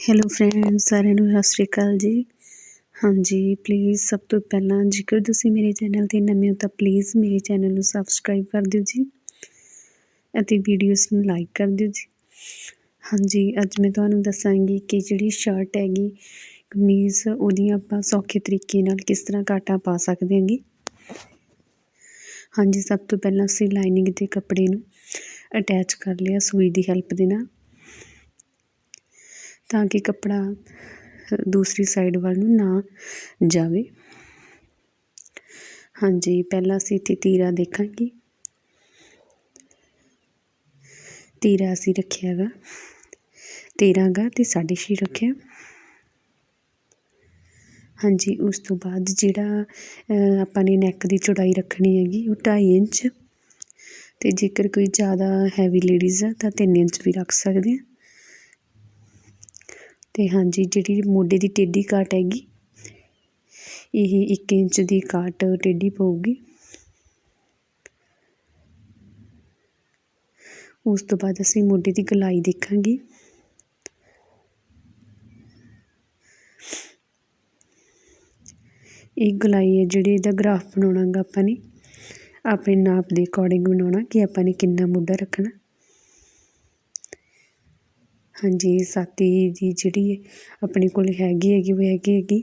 Hello friends ਸਾਰਿਆਂ ਨੂੰ ਸਤਿ ਸ਼੍ਰੀ ਅਕਾਲ ਜੀ। ਹਾਂਜੀ ਪਲੀਜ਼ ਸਭ ਤੋਂ ਪਹਿਲਾਂ ਜੇਕਰ ਤੁਸੀਂ ਮੇਰੇ ਚੈਨਲ ਤੇ ਨਵੇਂ ਹੋ ਤਾਂ ਪਲੀਜ਼ ਮੇਰੇ ਚੈਨਲ ਨੂੰ ਸਬਸਕ੍ਰਾਈਬ ਕਰ ਦਿਓ ਜੀ ਅਤੇ ਵੀਡੀਓਜ਼ ਨੂੰ ਲਾਈਕ ਕਰ ਦਿਓ ਜੀ। ਹਾਂਜੀ, ਅੱਜ ਮੈਂ ਤੁਹਾਨੂੰ ਦੱਸਾਂਗੀ ਕਿ ਜਿਹੜੀ ਸ਼ਰਟ ਹੈਗੀ, ਕਮੀਜ਼ ਉਹਦੀਆਂ ਆਪਾਂ ਸੌਖੇ ਤਰੀਕੇ ਨਾਲ ਕਿਸ ਤਰ੍ਹਾਂ ਕਾਟਾ ਪਾ ਸਕਦੇ ਹਾਂਗੇ। ਹਾਂਜੀ, ਸਭ ਤੋਂ ਪਹਿਲਾਂ ਅਸੀਂ ਲਾਈਨਿੰਗ ਦੇ ਕੱਪੜੇ ਨੂੰ ਅਟੈਚ ਕਰ ਲਿਆ ਸੂਈ ਦੀ ਹੈਲਪ ਦੇ ਨਾਲ। ਤਾਂ ਕਿ ਕੱਪੜਾ ਦੂਸਰੀ ਸਾਈਡ ਵੱਲ ਨੂੰ ਨਾ ਜਾਵੇ। ਹਾਂਜੀ, ਪਹਿਲਾਂ ਅਸੀਂ ਇੱਥੇ ਤੀਰਾ ਦੇਖਾਂਗੇ। ਤੀਰਾ ਅਸੀਂ ਰੱਖਿਆ ਗਾ। 13 ਗਾ ਤੇ 6.5 ਰੱਖਿਆ। ਹਾਂਜੀ, ਉਸ ਤੋਂ ਬਾਅਦ ਜਿਹੜਾ ਆਪਾਂ ਨੇ ਨੈਕ ਦੀ ਚੌੜਾਈ ਰੱਖਣੀ ਹੈਗੀ, ਉਹ 2.5 ਇੰਚ। ਤੇ ਜੇਕਰ ਕੋਈ ਜ਼ਿਆਦਾ ਹੈਵੀ ਲੇਡੀਜ਼ ਆ, ਤਾਂ 3 ਇੰਚ ਵੀ ਰੱਖ ਸਕਦੇ ਆ। ਤੇ ਹਾਂਜੀ, ਜਿਹੜੀ ਮੋਢੇ ਦੀ ਟੇਢੀ ਕਾਟ ਹੈਗੀ, ਇਹ 1 ਇੰਚ ਦੀ ਕਾਟ ਟੇਢੀ ਪਊਗੀ। ਉਸ ਤੋਂ ਬਾਅਦ ਅਸੀਂ ਮੋਢੇ ਦੀ ਗਲਾਈ ਦੇਖਾਂਗੇ। ਇਹ ਗਲਾਈ ਹੈ ਜਿਹੜੀ ਇਹਦਾ ਗ੍ਰਾਫ ਬਣਾਉਣਾਗਾ ਆਪਾਂ ਨੇ। ਆਪਣੇ ਨਾਪ ਦੇ ਅਕੋਰਡਿੰਗ ਬਣਾਉਣਾ ਕਿ ਆਪਾਂ ਨੇ ਕਿੰਨਾ ਮੋਢਾ ਰੱਖਣਾ। ਹਾਂਜੀ ਸਾਤੀ ਦੀ ਜਿਹੜੀ ਆਪਣੇ ਕੋਲ ਹੈਗੀ ਹੈਗੀ, ਉਹ ਹੈਗੀ ਹੈਗੀ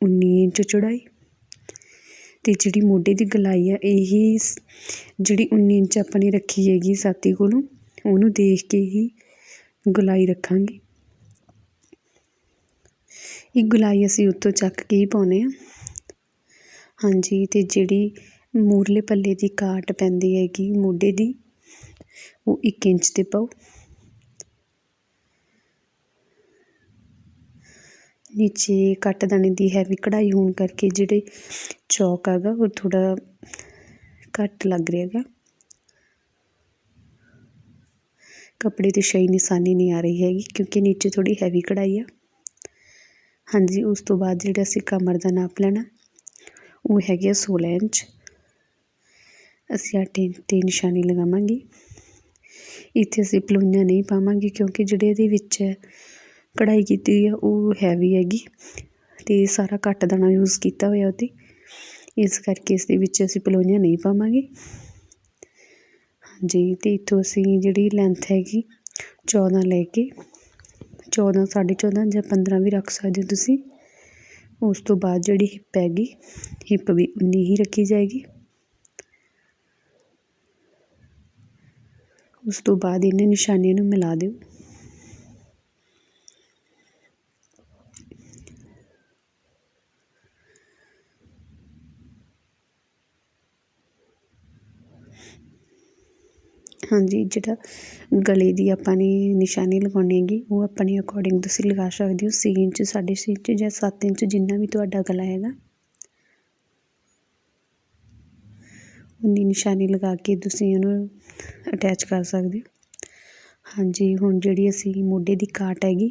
19 ਇੰਚ ਚੌੜਾਈ ਅਤੇ ਜਿਹੜੀ ਮੋਢੇ ਦੀ ਗਲਾਈ ਆ, ਇਹ ਜਿਹੜੀ 19 ਇੰਚ ਆਪਣੀ ਰੱਖੀ ਹੈਗੀ ਸਾਤੀ ਕੋਲੋਂ, ਉਹਨੂੰ ਦੇਖ ਕੇ ਹੀ ਗੁਲਾਈ ਰੱਖਾਂਗੇ। ਇਹ ਗਲਾਈ ਅਸੀਂ ਉੱਤੋਂ ਚੱਕ ਕੇ ਹੀ ਪਾਉਨੇ ਆ ਹਾਂਜੀ, ਤੇ ਜਿਹੜੀ ਮੂਰਲੇ ਪੱਲੇ ਦੀ ਕਾਟ ਪੈਂਦੀ ਹੈਗੀ ਮੋਢੇ ਦੀ, ਉਹ 1 ਇੰਚ ਤੇ ਪਾਓ। ਨੀਚੇ ਕੱਟ ਦਾਣੇ ਦੀ ਹੈਵੀ ਕਢਾਈ ਹੋਣ ਕਰਕੇ ਜਿਹੜੇ ਚੌਕ ਹੈਗਾ, ਉਹ ਥੋੜਾ ਘੱਟ ਲੱਗ ਰਿਹਾ ਹੈਗਾ। ਕੱਪੜੇ ਤੇ ਸ਼ਹੀ ਨਿਸ਼ਾਨੀ ਨਹੀਂ ਆ ਰਹੀ ਹੈਗੀ ਕਿਉਂਕਿ ਨੀਚੇ ਥੋੜੀ ਹੈਵੀ ਕਢਾਈ ਆ। ਹਾਂਜੀ, ਉਸ ਤੋਂ ਬਾਅਦ ਜਿਹੜਾ ਅਸੀਂ ਕਮਰ ਦਾ ਨਾਪ ਲੈਣਾ, ਉਹ ਹੈਗੇ 16 ਇੰਚ। ਅਸੀਂ ਆ ਤੇ ਨਿਸ਼ਾਨੀ ਲਗਾਵਾਂਗੇ। ਇੱਥੇ ਅਸੀਂ ਪਲੋਈਆਂ ਨਹੀਂ ਪਾਵਾਂਗੇ ਕਿਉਂਕਿ ਜਿਹੜੇ ਇਹਦੇ ਵਿੱਚ ਕਢਾਈ ਕੀਤੀ ਆ, ਉਹ ਹੈਵੀ ਹੈਗੀ ਤੇ ਸਾਰਾ ਘੱਟ ਦਾਣਾ ਯੂਜ਼ ਕੀਤਾ ਹੋਇਆ ਉਹਤੇ ਇਸ ਕਰਕੇ ਇਸ ਦੇ ਵਿੱਚ ਅਸੀਂ ਪਲੋਈਆਂ ਨਹੀਂ ਪਾਵਾਂਗੇ। ਹਾਂਜੀ, ਤੇ ਇਥੋਂ ਅਸੀਂ ਜਿਹੜੀ ਲੈਂਥ ਹੈਗੀ 14 ਲੈ ਕੇ 14 14.5 ਜਾਂ 15 ਵੀ ਰੱਖ ਸਕਦੇ ਹੋ ਤੁਸੀਂ। ਉਸ ਤੋਂ ਬਾਅਦ ਜਿਹੜੀ ਹਿੱਪ ਹੈਗੀ ਹਿੱਪ ਵੀ ਉਨੀ ਹੀ ਰੱਖੀ ਜਾਏਗੀ। ਉਸ ਤੋਂ ਬਾਅਦ ਇਹਨਾਂ ਨਿਸ਼ਾਨੀਆਂ ਨੂੰ ਮਿਲਾ ਦਿਓ। ਹਾਂਜੀ, ਜਿਹੜਾ ਗਲੇ ਦੀ ਆਪਾਂ ਨੇ ਨਿਸ਼ਾਨੀ ਲਗਾਉਣੀ ਹੈਗੀ, ਉਹ ਆਪਣੇ ਅਕੋਰਡਿੰਗ ਤੁਸੀਂ ਲਗਾ ਸਕਦੇ ਹੋ ਛੇ ਇੰਚ, ਸਾਢੇ ਛੇ ਇੰਚ ਜਾਂ ਸੱਤ ਇੰਚ, ਜਿੰਨਾ ਵੀ ਤੁਹਾਡਾ ਗਲਾ ਹੈਗਾ। ਉਨੀ ਨਿਸ਼ਾਨੀ ਲਗਾ ਕੇ ਤੁਸੀਂ ਉਹਨੂੰ ਅਟੈਚ ਕਰ ਸਕਦੇ ਹੋ। ਹਾਂਜੀ, ਹੁਣ ਜਿਹੜੀ ਅਸੀਂ ਮੋਢੇ ਦੀ ਕਾਟ ਹੈਗੀ,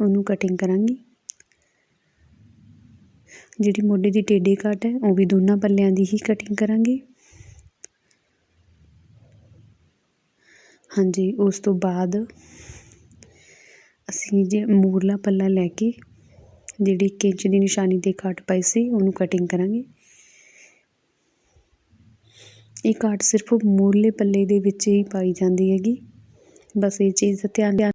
ਉਹਨੂੰ ਕਟਿੰਗ ਕਰਾਂਗੇ। ਜਿਹੜੀ ਮੋਢੇ ਦੀ ਟੇਢੀ ਕਾਟ ਹੈ, ਉਹ ਵੀ ਦੋਨਾਂ ਪੱਲਿਆਂ ਦੀ ਹੀ ਕਟਿੰਗ ਕਰਾਂਗੇ। ਹਾਂਜੀ, ਉਸ ਤੋਂ ਬਾਅਦ ਅਸੀਂ ਜੇ ਮੂਰਲਾ ਪੱਲਾ ਲੈ ਕੇ ਜਿਹੜੀ 1 ਇੰਚ ਦੀ ਨਿਸ਼ਾਨੀ ਤੇ ਕਾਟ ਪਾਈ ਸੀ, ਉਹਨੂੰ ਕਟਿੰਗ ਕਰਾਂਗੇ। ਇਹ ਕਾਟ ਸਿਰਫ ਮੂਰਲੇ ਪੱਲੇ ਦੇ ਵਿੱਚ ਹੀ ਪਾਈ ਜਾਂਦੀ ਹੈਗੀ। ਬਸ ਇਹ ਚੀਜ਼ ਦਾ ਧਿਆਨ